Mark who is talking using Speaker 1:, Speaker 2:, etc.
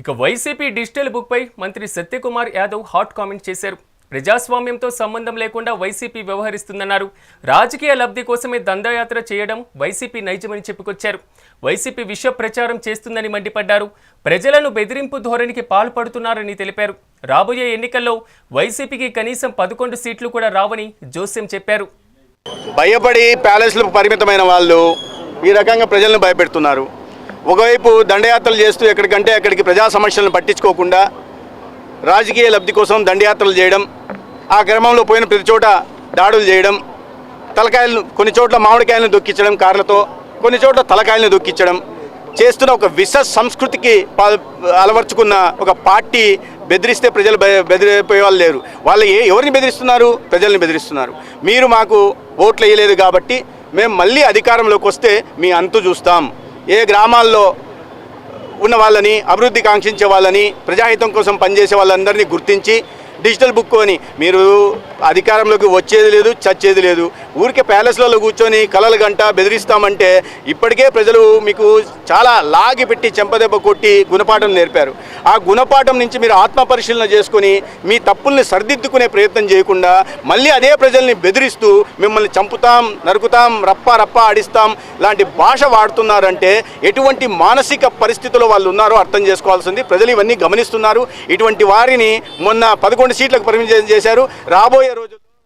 Speaker 1: ఇక YCP digital బుక్పై మంత్రి Satyakumar Yadav hot comment చేశారు. ప్రజాస్వామ్యంతో సంబంధం లేకుండా వైసీపీ వ్యవహరిస్తుందన్నారు. రాజకీయ లబ్ధి కోసమే దండయాత్ర చేయడం వైసీపీ నైజమని చెప్పుకొచ్చారు. వైసీపీ విష ప్రచారం చేస్తుందని మండిపడ్డారు. ప్రజలను బెదిరింపు ధోరణికి పాల్పడుతున్నారని తెలిపారు. రాబోయే ఎన్నికల్లో వైసీపీకి కనీసం పదకొండు సీట్లు కూడా రావని జోస్యం చెప్పారు.
Speaker 2: భయపడి ప్యాలెస్లకు పరిమితమైన వాళ్ళు ఈ రకంగా ప్రజలను భయపెడుతున్నారు. ఒకవైపు దండయాత్రలు చేస్తూ ఎక్కడికంటే అక్కడికి ప్రజా సమస్యలను పట్టించుకోకుండా రాజకీయ లబ్ధి కోసం దండయాత్రలు చేయడం ఆ క్రమంలో పోయిన ప్రతి చోట దాడులు చేయడం తలకాయలను కొన్ని చోట్ల మామిడికాయలను దొక్కించడం కార్లతో కొన్ని చోట్ల తలకాయలను దొక్కించడం చేస్తున్న ఒక విష సంస్కృతికి అలవర్చుకున్న ఒక పార్టీ బెదిరిస్తే ప్రజలు బెదిరిపోయే వాళ్ళు లేరు. వాళ్ళు ఏ ఎవరిని బెదిరిస్తున్నారు? ప్రజల్ని బెదిరిస్తున్నారు. మీరు మాకు ఓట్లు వేయలేదు కాబట్టి మేము మళ్ళీ అధికారంలోకి వస్తే మీ అంతు చూస్తాం. ఏ గ్రామాల్లో ఉన్న వాళ్ళని అభివృద్ధి కాంక్షించే వాళ్ళని ప్రజాహితం కోసం పనిచేసే వాళ్ళందరినీ గుర్తించి డిజిటల్ బుక్ అని. మీరు అధికారంలోకి వచ్చేది లేదు చచ్చేది లేదు. ఊరికే ప్యాలెస్లలో కూర్చొని కలలు గంట బెదిరిస్తామంటే ఇప్పటికే ప్రజలు మీకు చాలా లాగి పెట్టి చెంపదెబ్బ కొట్టి గుణపాఠం నేర్పారు. ఆ గుణపాఠం నుంచి మీరు ఆత్మ పరిశీలన చేసుకొని మీ తప్పుల్ని సరిదిద్దుకునే ప్రయత్నం చేయకుండా మళ్ళీ అదే ప్రజల్ని బెదిరిస్తూ మిమ్మల్ని చంపుతాం నరుకుతాం రప్ప రప్ప ఆడిస్తాం లాంటి భాష వాడుతున్నారంటే ఎటువంటి మానసిక పరిస్థితుల్లో వాళ్ళు ఉన్నారో అర్థం చేసుకోవాల్సింది. ప్రజలు ఇవన్నీ గమనిస్తున్నారు. ఇటువంటి వారిని మొన్న పదకొండు పదకొండు సీట్లకు పరిమితం చేశారు. రాబోయే రోజు